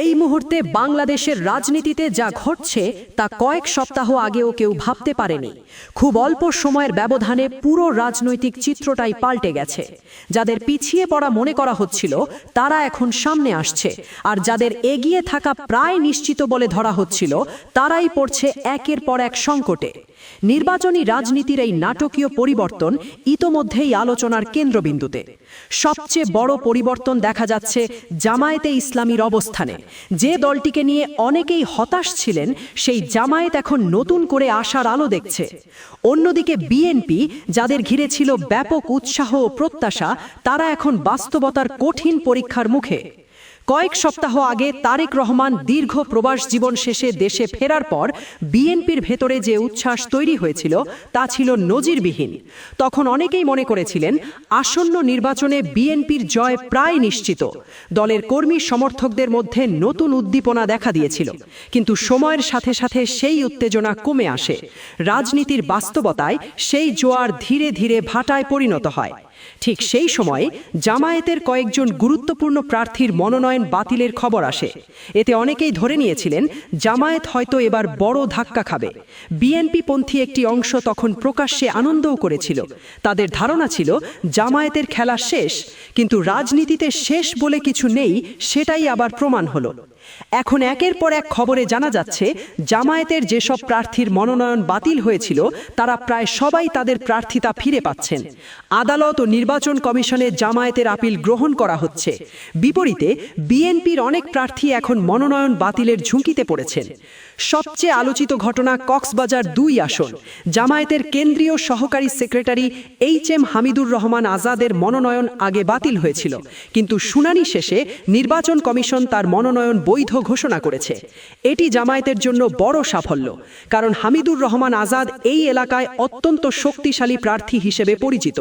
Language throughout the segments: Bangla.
এই মুহূর্তে বাংলাদেশের রাজনীতিতে যা ঘটছে তা কয়েক সপ্তাহ আগেও কেউ ভাবতে পারেনি। খুব অল্প সময়ের ব্যবধানে পুরো রাজনৈতিক চিত্রটাই পাল্টে গেছে। যাদের পিছিয়ে পড়া মনে করা হচ্ছিল, তারা এখন সামনে আসছে। আর যাদের এগিয়ে থাকা প্রায় নিশ্চিত বলে ধরা হচ্ছিল, তারাই পড়ছে একের পর এক সংকটে। নির্বাচনী রাজনীতির এই নাটকীয় পরিবর্তন ইতোমধ্যেই আলোচনার কেন্দ্রবিন্দুতে। সবচেয়ে বড় পরিবর্তন দেখা যাচ্ছে জামায়াতে ইসলামীর অবস্থানে। যে দলটিকে নিয়ে অনেকেই হতাশ ছিলেন, সেই জামায়াত এখন নতুন করে আসার আলো দেখছে। অন্যদিকে বিএনপি, যাদের ঘিরে ছিল ব্যাপক উৎসাহ ও প্রত্যাশা, তারা এখন বাস্তবতার কঠিন পরীক্ষার মুখে। কয়েক সপ্তাহ আগে তারেক রহমান দীর্ঘ প্রবাস জীবন শেষে দেশে ফেরার পর বিএনপির ভেতরে যে উচ্ছ্বাস তৈরি হয়েছিল, তা ছিল নজিরবিহীন। তখন অনেকেই মনে করেছিলেন, আসন্ন নির্বাচনে বিএনপির জয় প্রায় নিশ্চিত। দলের কর্মী সমর্থকদের মধ্যে নতুন উদ্দীপনা দেখা দিয়েছিল। কিন্তু সময়ের সাথে সাথে সেই উত্তেজনা কমে আসে। রাজনীতির বাস্তবতায় সেই জোয়ার ধীরে ধীরে ভাটায় পরিণত হয়। ঠিক সেই সময় জামায়াতের কয়েকজন গুরুত্বপূর্ণ প্রার্থীর মনোনয়ন বাতিলের খবর আসে। এতে অনেকেই ধরে নিয়েছিলেন, জামায়াত হয়তো এবার বড় ধাক্কা খাবে। বিএনপি পন্থী একটি অংশ তখন প্রকাশ্যে আনন্দও করেছিল। তাদের ধারণা ছিল, জামায়াতের খেলা শেষ, কিন্তু রাজনীতিতে শেষ বলে কিছু নেই, সেটাই আবার প্রমাণ হলো। এখন একের পর এক খবরে জানা যাচ্ছে, জামায়াতের যেসব প্রার্থীর মনোনয়ন বাতিল হয়েছিল, তারা প্রায় সবাই তাদের প্রার্থিতা ফিরে পাচ্ছেন। আদালত ও নির্বাচন কমিশনে জামায়াতের আপিল গ্রহণ করা হচ্ছে। বিপরীতে, বিএনপির অনেক প্রার্থী এখন মনোনয়ন বাতিলের ঝুঁকিতে পড়েছেন। সবচেয়ে আলোচিত ঘটনা কক্সবাজার দুই আসন। জামায়াতের কেন্দ্রীয় সহকারী secretary H M Hamidur Rahman আজাদের মনোনয়ন আগে বাতিল হয়েছিল। কিন্তু শুনানি শেষে নির্বাচন কমিশন তার মনোনয়ন বৈধ ঘোষণা করেছে। এটি জামায়াতের জন্য বড় সাফল্য, কারণ হামিদুর রহমান আজাদ এই এলাকায় অত্যন্ত শক্তিশালী প্রার্থী হিসেবে পরিচিত।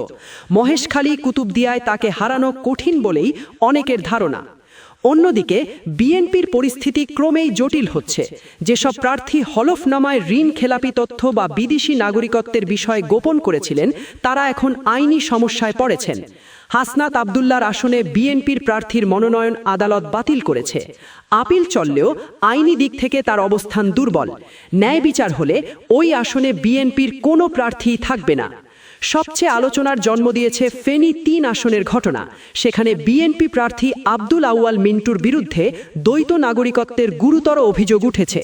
মহেশখালী কুতুবদিয়ায় তাকে হারানো কঠিন বলেই অনেকের ধারণা। অন্যদিকে, বিএনপির পরিস্থিতি ক্রমেই জটিল হচ্ছে। যেসব প্রার্থী হলফনামায় ঋণ খেলাপি তথ্য বা বিদেশি নাগরিকত্বের বিষয়ে গোপন করেছিলেন, তারা এখন আইনি সমস্যায় পড়েছেন। হাসনাত আবদুল্লার আসনে বিএনপির প্রার্থীর মনোনয়ন আদালত বাতিল করেছে। আপিল চললেও আইনি দিক থেকে তার অবস্থান দুর্বল। ন্যায় বিচার হলে ওই আসনে বিএনপির কোনো প্রার্থী থাকবে না। সবচেয়ে আলোচনার জন্ম দিয়েছে ফেনী তিন আসনের ঘটনা। সেখানে বিএনপি প্রার্থী আব্দুল আউয়াল মিন্টুর বিরুদ্ধে দ্বৈত নাগরিকত্বের গুরুতর অভিযোগ উঠেছে।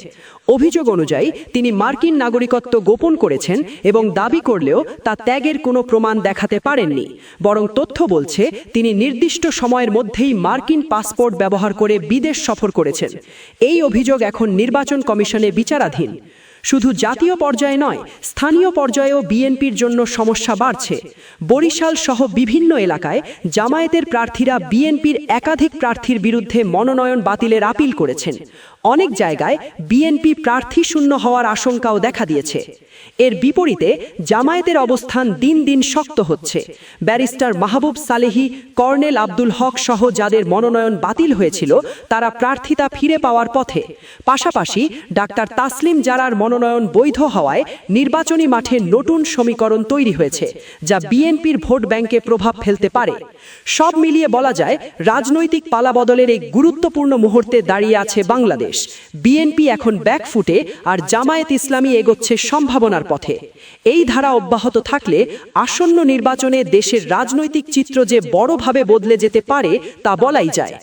অভিযোগ অনুযায়ী, তিনি মার্কিন নাগরিকত্ব গোপন করেছেন এবং দাবি করলেও তা ত্যাগের কোনো প্রমাণ দেখাতে পারেননি। বরং তথ্য বলছে, তিনি নির্দিষ্ট সময়ের মধ্যেই মার্কিন পাসপোর্ট ব্যবহার করে বিদেশ সফর করেছেন। এই অভিযোগ এখন নির্বাচন কমিশনে বিচারাধীন। শুধু জাতীয় পর্যায়ে নয়, স্থানীয় পর্যায়েও বিএনপির জন্য সমস্যা বাড়ছে। বরিশাল সহ বিভিন্ন এলাকায় জামায়াতের প্রার্থীরা বিএনপির একাধিক প্রার্থীর বিরুদ্ধে মনোনয়ন বাতিলের আপিল করেছেন। অনেক জায়গায় বিএনপি প্রার্থী শূন্য হওয়ার আশঙ্কাও দেখা দিয়েছে। এর বিপরীতে জামায়াতের অবস্থান দিন দিন শক্ত হচ্ছে। ব্যারিস্টার মাহবুব সালেহি, কর্নেল আব্দুল হক সহ যাদের মনোনয়ন বাতিল হয়েছিল, তারা প্রার্থিতা ফিরে পাওয়ার পথে। পাশাপাশি ডাক্তার তাসলিম জারার মনোনয়ন বৈধ হওয়ায় নির্বাচনী মাঠে নতুন সমীকরণ তৈরি হয়েছে, যা বিএনপির ভোট ব্যাংকে প্রভাব ফেলতে পারে। সব মিলিয়ে বলা যায়, রাজনৈতিক পালাবদলের এই গুরুত্বপূর্ণ মুহূর্তে দাঁড়িয়ে আছে বাংলাদেশ। বিএনপি এখন ব্যাকফুটে আর জামায়াত ইসলামী এগোচ্ছে সম্ভাবনার পথে। এই ধারা অব্যাহত থাকলে আসন্ন নির্বাচনে দেশের রাজনৈতিক চিত্র যে বড়ভাবে বদলে যেতে পারে তা বলাই যায়।